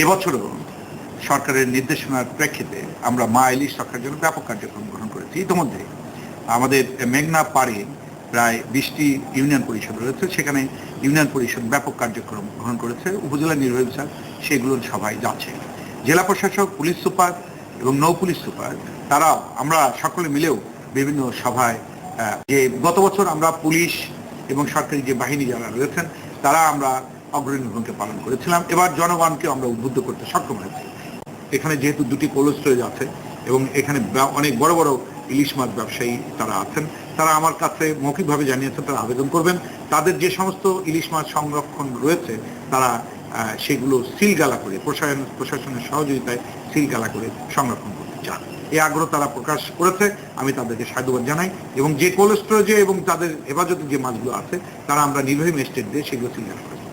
এবছরও সরকারের নির্দেশনার প্রেক্ষিতে আমরা মা ইলিশ রক্ষার জন্য ব্যাপক কার্যক্রম গ্রহণ করেছি। ইতিমধ্যে আমাদের মেঘনা পাড়ে প্রায় বিশটি ইউনিয়ন পরিষদ রয়েছে। সেখানে ইউনিয়ন পরিষদ ব্যাপক কার্যক্রম গ্রহণ করেছে। উপজেলা নির্বাহী বিচার সেগুলোর সভায় যাচ্ছে। জেলা প্রশাসক, পুলিশ সুপার এবং নৌ পুলিশ সুপার তারাও আমরা সকলে মিলেও বিভিন্ন সভায় যে গত বছর আমরা পুলিশ এবং সরকারি যে বাহিনী যারা রয়েছেন, তারা আমরা অগ্রণী ভূমিকা পালন করেছিলাম। এবার জনগণকে আমরা উদ্বুদ্ধ করতে সক্ষম হয়েছি। এখানে যেহেতু দুটি কোল্ড স্টোরেজ আছে এবং এখানে অনেক বড় বড় ইলিশ মাছ ব্যবসায়ী তারা আছেন, তারা আমার কাছে মৌখিকভাবে জানিয়েছেন, তারা আবেদন করবেন। তাদের যে সমস্ত ইলিশ মাছ সংরক্ষণ রয়েছে, তারা সেগুলো সিলগালা করে প্রশাসন প্রশাসনের সহযোগিতায় সিলগালা করে সংরক্ষণ করতে চান। এই আগ্রহ তারা প্রকাশ করেছে, আমি তাদেরকে সাধুবাদ জানাই এবং যে কোল্ড স্টোরেজে এবং তাদের হেফাজতে যে মাছগুলো আছে, তারা আমরা নির্বাহী ম্যাজিস্ট্রেট দিয়ে সেগুলো সিলগালা করেছি